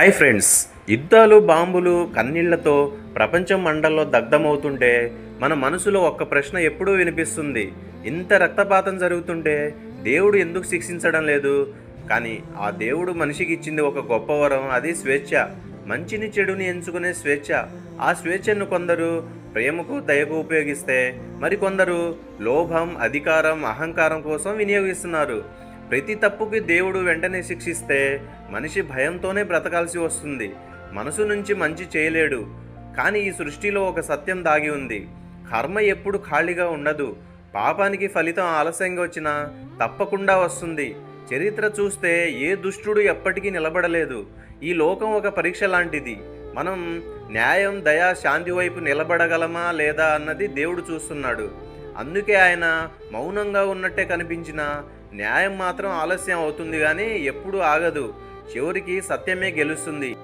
Hi friends యుద్ధాలు బాంబులు కన్నీళ్ళతో ప్రపంచం మండల్లో దగ్ధమవుతుంటే మన మనసులో ఒక్క ప్రశ్న ఎప్పుడూ వినిపిస్తుంది. ఇంత రక్తపాతం జరుగుతుంటే దేవుడు ఎందుకు శిక్షించడం లేదు? కానీ ఆ దేవుడు మనిషికి ఇచ్చింది ఒక గొప్ప వరం అది స్వేచ్ఛ. మంచిని చెడుని ఎంచుకునే స్వేచ్ఛ. ఆ స్వేచ్ఛను కొందరు ప్రేమకు దయకు ఉపయోగిస్తే మరికొందరు లోభం అధికారం అహంకారం కోసం వినియోగిస్తున్నారు. ప్రతి తప్పుకి దేవుడు వెంటనే శిక్షిస్తే మనిషి భయంతోనే బ్రతకాల్సి వస్తుంది. మనసు నుంచి మంచి చేయలేడు. కానీ ఈ సృష్టిలో ఒక సత్యం దాగి ఉంది. కర్మ ఎప్పుడు ఖాళీగా ఉండదు. పాపానికి ఫలితం ఆలస్యంగా వచ్చినా తప్పకుండా వస్తుంది. చరిత్ర చూస్తే ఏ దుష్టుడు ఎప్పటికీ నిలబడలేదు. ఈ లోకం ఒక పరీక్ష లాంటిది. మనం న్యాయం దయ శాంతి వైపు నిలబడగలమా లేదా అన్నది దేవుడు చూస్తున్నాడు. అందుకే ఆయన మౌనంగా ఉన్నట్టే కనిపించినా న్యాయం మాత్రం ఆలస్యం అవుతుంది కానీ ఎప్పుడూ ఆగదు. చివరికి సత్యమే గెలుస్తుంది.